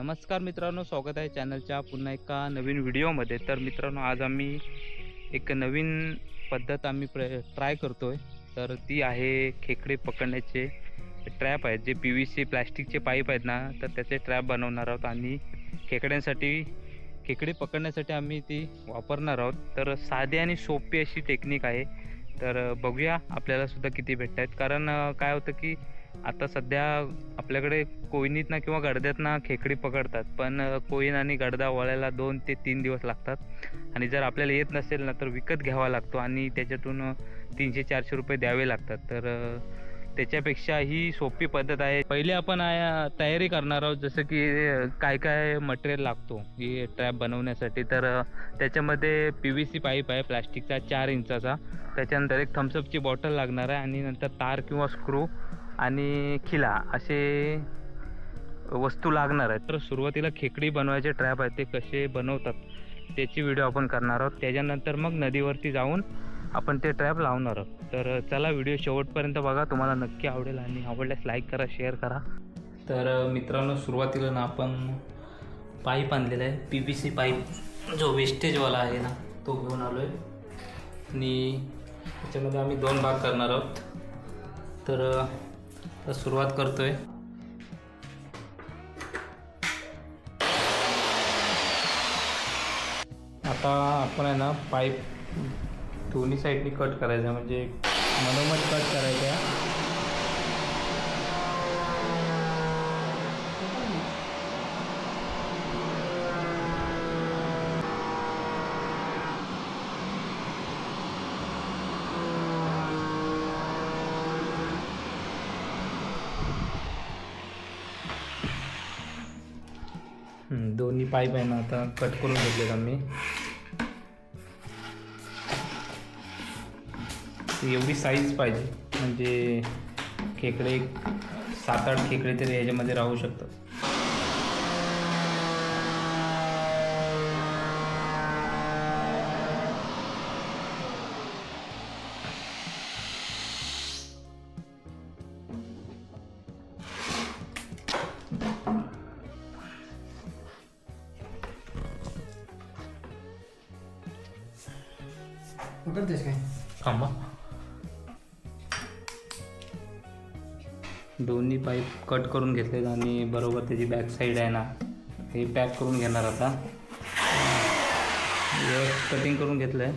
नमस्कार मित्रांनो स्वागत आहे चॅनलच्या पुन्हा एका नवीन व्हिडिओमध्ये. तर मित्रांनो आज आम्ही एक नवीन पद्धत आम्ही प्र ट्राय करतो आहे तर ती आहे खेकडे पकडण्याचे ट्रॅप आहेत. जे पी व्ही सी प्लॅस्टिकचे पाईप आहेत ना तर त्याचे ट्रॅप बनवणार आहोत आणि खेकड्यांसाठी खेकडे पकडण्यासाठी आम्ही ती वापरणार आहोत. तर साधी आणि सोपी अशी टेक्निक आहे. तर बघूया आपल्याला सुद्धा किती भेटत आहेत कारण काय होतं की आता सध्या आपल्याकडे कोयनीत ना किंवा गडद्यात ना खेकडी पकडतात पण कोयन आणि गडदा वळायला दोन ते तीन दिवस लागतात. आणि जर आपल्याला येत नसेल ना तर विकत घ्यावा लागतो आणि त्याच्यातून तीनशे चारशे रुपये द्यावे लागतात. तर त्याच्यापेक्षा ही सोपी पद्धत आहे. पहिले आपण तयारी करणार आहोत जसं की काय काय मटेरियल लागतो ही ट्रॅप बनवण्यासाठी. तर त्याच्यामध्ये पी व्ही सी पाईप आहे प्लॅस्टिकचा चार इंचाचा. त्याच्यानंतर एक थम्सअपची बॉटल लागणार आहे आणि नंतर तार किंवा स्क्रू आणि खिला असे वस्तू लागणार आहेत. तर सुरुवातीला खेकडी बनवायचे ट्रॅप आहेत ते कसे बनवतात त्याची व्हिडिओ आपण करणार आहोत. त्याच्यानंतर मग नदीवरती जाऊन आपण ते ट्रॅप लावणार आहोत. तर चला व्हिडिओ शेवटपर्यंत बघा. तुम्हाला नक्की आवडेल आणि आवडल्यास लाईक करा शेअर करा. तर मित्रांनो सुरुवातीला ना आपण पाईप आणलेला आहे. पी पी सी पाईप जो वेस्टेजवाला आहे ना तो घेऊन आलो आहे आणि त्याच्यामध्ये आम्ही दोन भाग करणार आहोत. तर तर सुरुवात करतोय. आता आपण आहे ना पाईप दोन्ही साईडनी कट करायचा म्हणजे मनोमन कट करायचा हम्म, दोन्ही पाईप आहे ना आता कट करून घेतलेत आम्ही. एवढी साईज पाहिजे म्हणजे खेकडे सात आठ खेकडे तरी याच्यामध्ये राहू शकतात. दोन्ही पाईप कट करून घेतलेत आणि बरोबर त्याची बॅक साईड आहे ना हे पॅक करून घेणार आता. कटिंग करून घेतलं आहे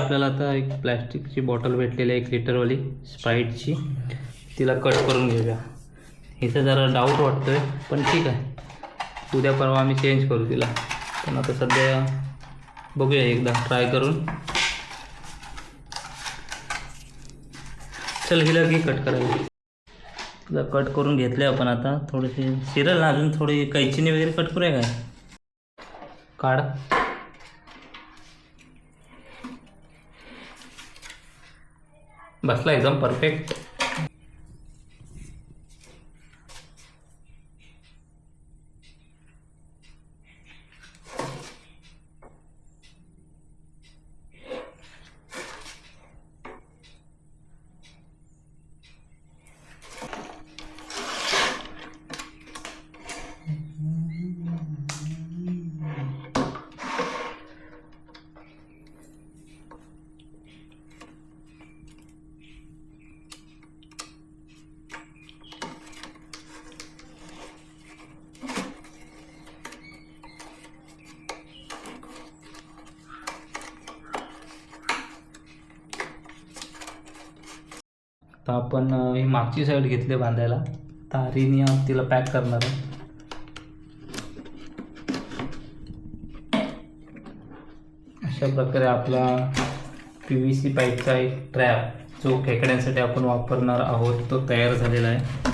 आपल्याला आता एक प्लॅस्टिकची बॉटल भेटलेली आहे एक लिटरवाली स्प्राईटची. तिला कट करून घेऊया. हिचं जरा डाऊट वाटतोय पण ठीक आहे. उद्या परवा आम्ही चेंज करू तिला. पण आता सध्या बघूया एकदा ट्राय करून. चल हिला की कट करायला. तिला कट करून घेतले आपण आता. थोडीशी सिरल ना अजून थोडी कैचीने वगैरे कट करूया काय? काढ. बसला एकदम परफेक्ट तर आपण ही मागची साईड घेतली बांधायला. तारीने तिला पॅक करणार आहे. अशा प्रकारे आपला पी व्ही सी पाईपचा एक ट्रॅप जो खेकड्यांसाठी आपण वापरणार आहोत तो तयार झालेला आहे.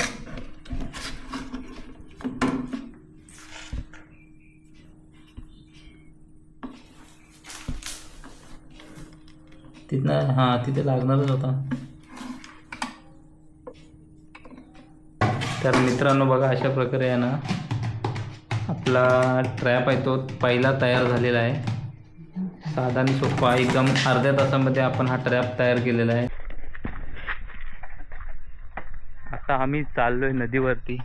तिथनं हां तिथे लागणारच होता तर मित्रांनो बघा अशा प्रकारे आहे ना आपला ट्रॅप आहे तो पहिला तयार झालेला आहे. साधा आणि सोपा एकदम अर्ध्या तासामध्ये आपण हा ट्रॅप तयार केलेला आहे. आता आम्ही चाललोय नदीवरती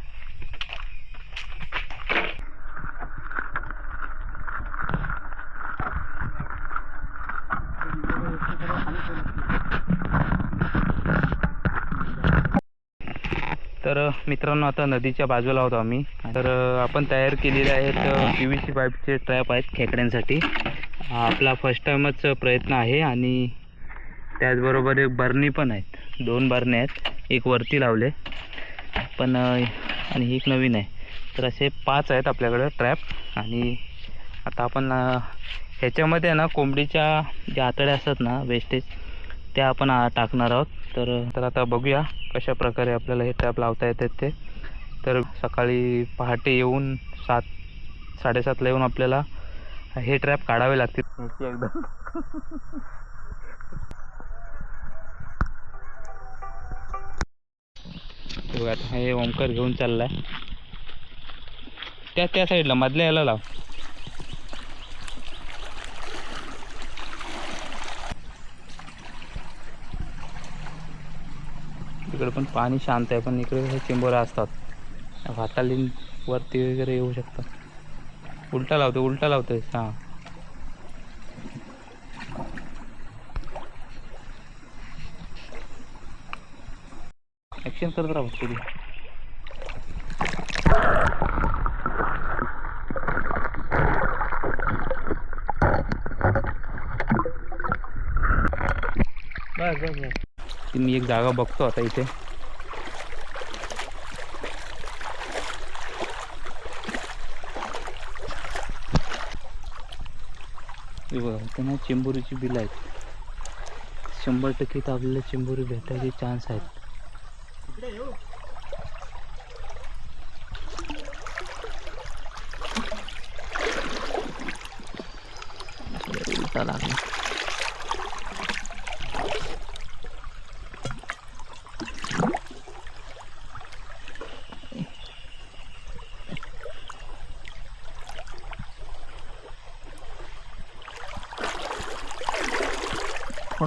तर मित्रांनो आता नदीच्या बाजूला आहोत आम्ही. तर आपण तयार केलेले आहेत पी व्ही सी पाईपचे ट्रॅप आहेत खेकड्यांसाठी. आपला फर्स्ट टाईमच प्रयत्न आहे आणि त्याचबरोबर एक बरणी पण आहेत. दोन बरणे आहेत. एक वरती लावले. पण आणि ही एक नवीन आहे. तर असे पाच आहेत आपल्याकडं ट्रॅप. आणि आता आपण ह्याच्यामध्ये ना कोंबडीच्या ज्या आतड्या असतात ना वेस्टेज त्या आपण टाकणार आहोत. तर तर आता बघूया कशा प्रकारे आपल्याला हे ट्रॅप लावता येतात ते. तर सकाळी पहाटे येऊन सात साडेसातला येऊन आपल्याला हे ट्रॅप काढावे लागतील. एकदम. हे हे ओमकार घेऊन चाललाय. त्या त्या साईडला मधल्या याला लाव. इकडे पण पाणी शांत आहे पण इकडे हे चिंबोरा असतात. भाताली वरती वगैरे येऊ शकतात. उलटा लावतो उलटा लावतोय हां. ॲक्शन करत राहू तुम्ही. बस बस बस. ती मी एक जागा बघतो आता इथे. बघा ना चिंबोरीची बिल आहेत. शंभर टक्के इथं आपल्याला चेंबुरी भेटायचे चान्स आहेत. लागला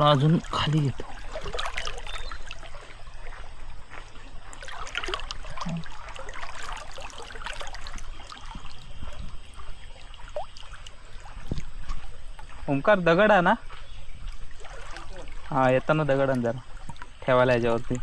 थोडा अजून खाली घेतो ओंकार दगड आहे ना? हा येताना दगड आण जरा ठेवायला याच्यावरती.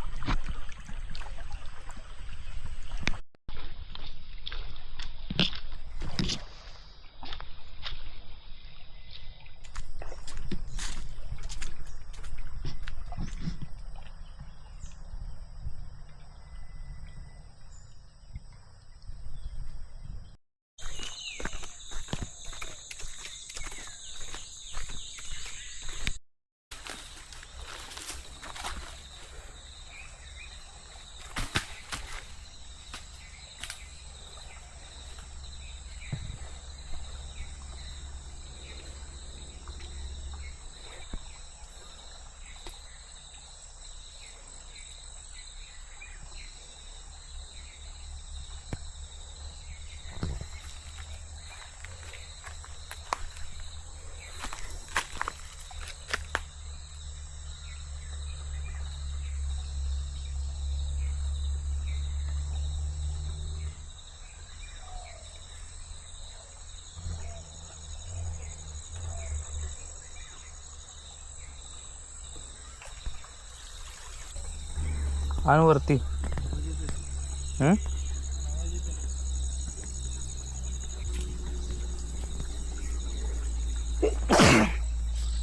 आणि वरती.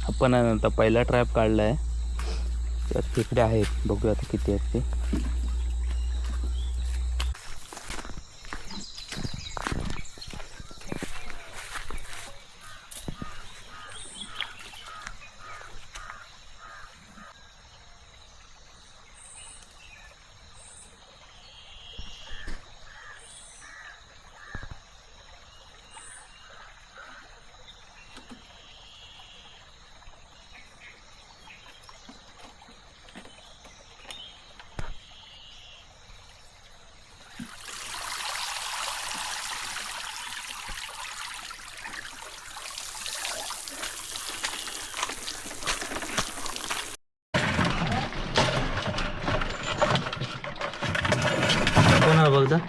आपण आता पहिला ट्रॅप काढला आहे तिकडे आहेत. बघूया आता किती आहेत ते. भरले आहेत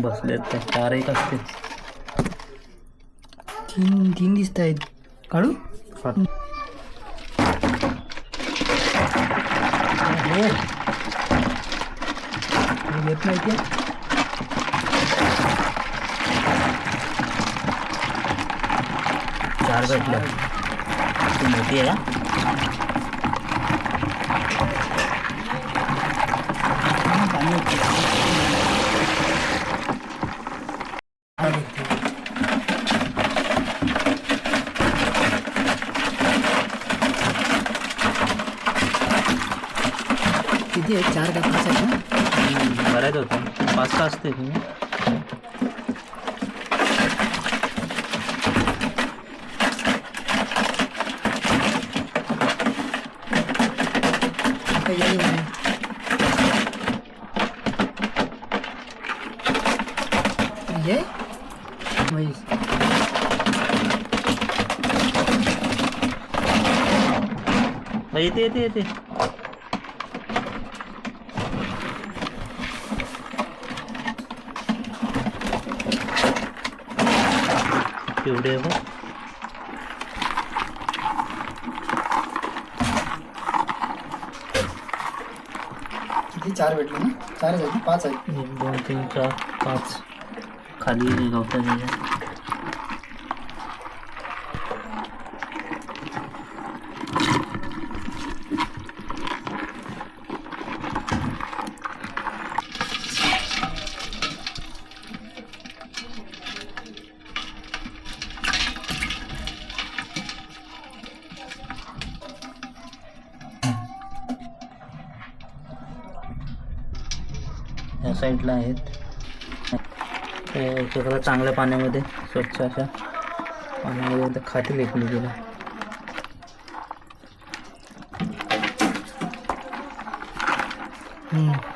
बसलेत त्या चार एक असते तीन तीन दिसत आहेत. काढू? येत नाही ते चार भेटलं ती मोठी आहे का हा, पाणी होतं. किती आहेत चार का पाच आहेत ना? बऱ्याच होतं पाच का असते तुम्ही काही आहे नाही. हे म्हैस. येते येते येते केवढे आहे बघ किती चार भेटले ना? चारच आहेत ना? पाच आहेत. एक दोन तीन चार पाच. खाली गवताचे साईडला आहेत सगळं चांगल्या पाण्यामध्ये स्वच्छ अशा पाण्यामध्ये आता खातील गेलं हम्म.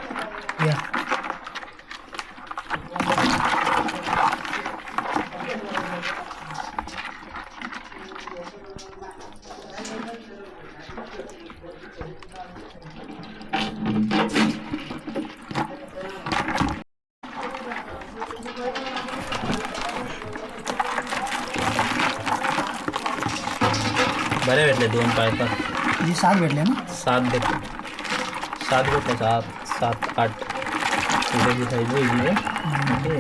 बरे भेटले दोन पायपा किती सात भेटले ना? सात भेटले सात भेटले सात सात आठ। थोड्याची साईज वेगळी आहे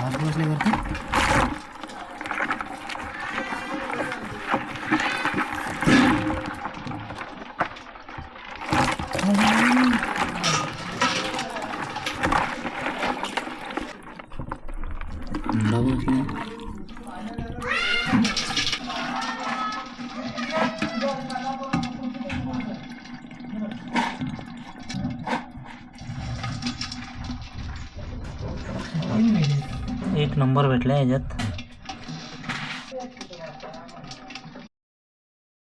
हात बसले वरती तीन नंबर भेटला याच्यात.